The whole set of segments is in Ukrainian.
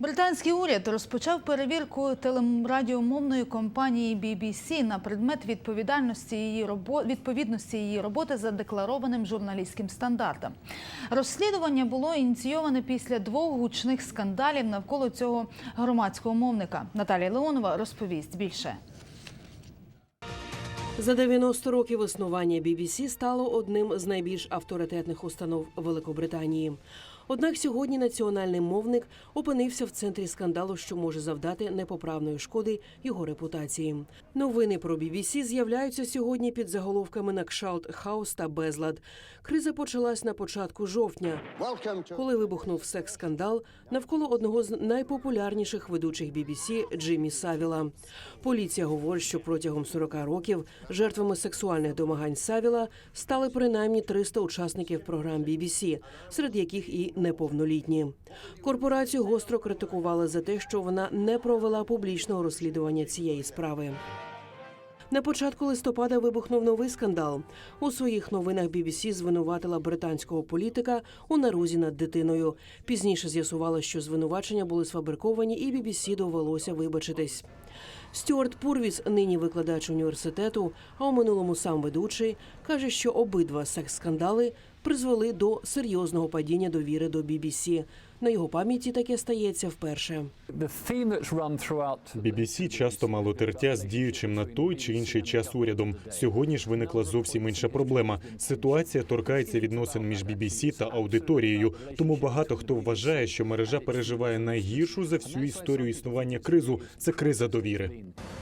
Британський уряд розпочав перевірку телерадіомовної компанії BBC на предмет відповідальності її робо... відповідності її роботи за декларованим журналістським стандартам. Розслідування було ініційоване після двох гучних скандалів навколо цього громадського мовника. Наталія Леонова розповість більше. За 90 років існування BBC стало одним з найбільш авторитетних установ Великобританії. Однак сьогодні національний мовник опинився в центрі скандалу, що може завдати непоправної шкоди його репутації. Новини про BBC з'являються сьогодні під заголовками «Накшалт Хаус та Безлад. Криза почалась на початку жовтня, коли вибухнув секс-скандал навколо одного з найпопулярніших ведучих BBC Джиммі Савіла. Поліція говорить, що протягом 40 років жертвами сексуальних домагань Савіла стали принаймні 300 учасників програм BBC, серед яких і неповнолітні. Корпорацію гостро критикували за те, що вона не провела публічного розслідування цієї справи. На початку листопада вибухнув новий скандал. У своїх новинах BBC звинуватила британського політика у нарузі над дитиною. Пізніше з'ясувало, що звинувачення були сфабриковані, і BBC довелося вибачитись. Стюарт Пурвіс, нині викладач університету, а у минулому сам ведучий, каже, що обидва секс-скандали призвели до серйозного падіння довіри до BBC. На його пам'яті таке стається вперше. BBC часто мало тертя з діючим на той чи інший час урядом. Сьогодні ж виникла зовсім інша проблема. Ситуація торкається відносин між BBC та аудиторією. Тому багато хто вважає, що мережа переживає найгіршу за всю історію існування кризу. Це криза довіри.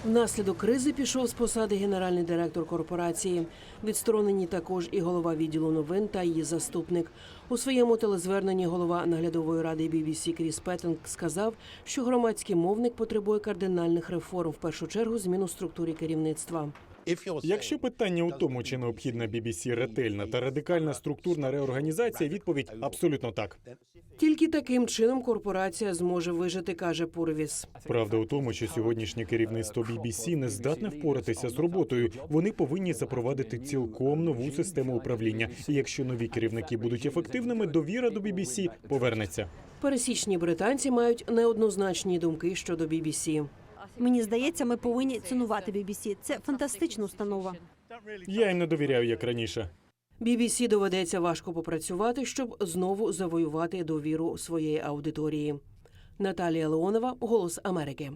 Внаслідок кризи пішов з посади генеральний директор корпорації. Відсторонені також і голова відділу новин та її заступник. У своєму телезверненні голова наглядової ради BBC Кріс Петтинг сказав, що громадський мовник потребує кардинальних реформ, в першу чергу зміну структури керівництва. Якщо питання у тому, чи необхідна BBC ретельна та радикальна структурна реорганізація, відповідь абсолютно так. Тільки таким чином корпорація зможе вижити, каже Пурвіс. Правда у тому, що сьогоднішнє керівництво BBC не здатне впоратися з роботою. Вони повинні запровадити цілком нову систему управління. І якщо нові керівники будуть ефективними, довіра до BBC повернеться. Пересічні британці мають неоднозначні думки щодо BBC. Мені здається, ми повинні цінувати BBC. Це фантастична установа. Я їм не довіряю як раніше. BBC доведеться важко попрацювати, щоб знову завоювати довіру своєї аудиторії. Наталія Леонова, Голос Америки.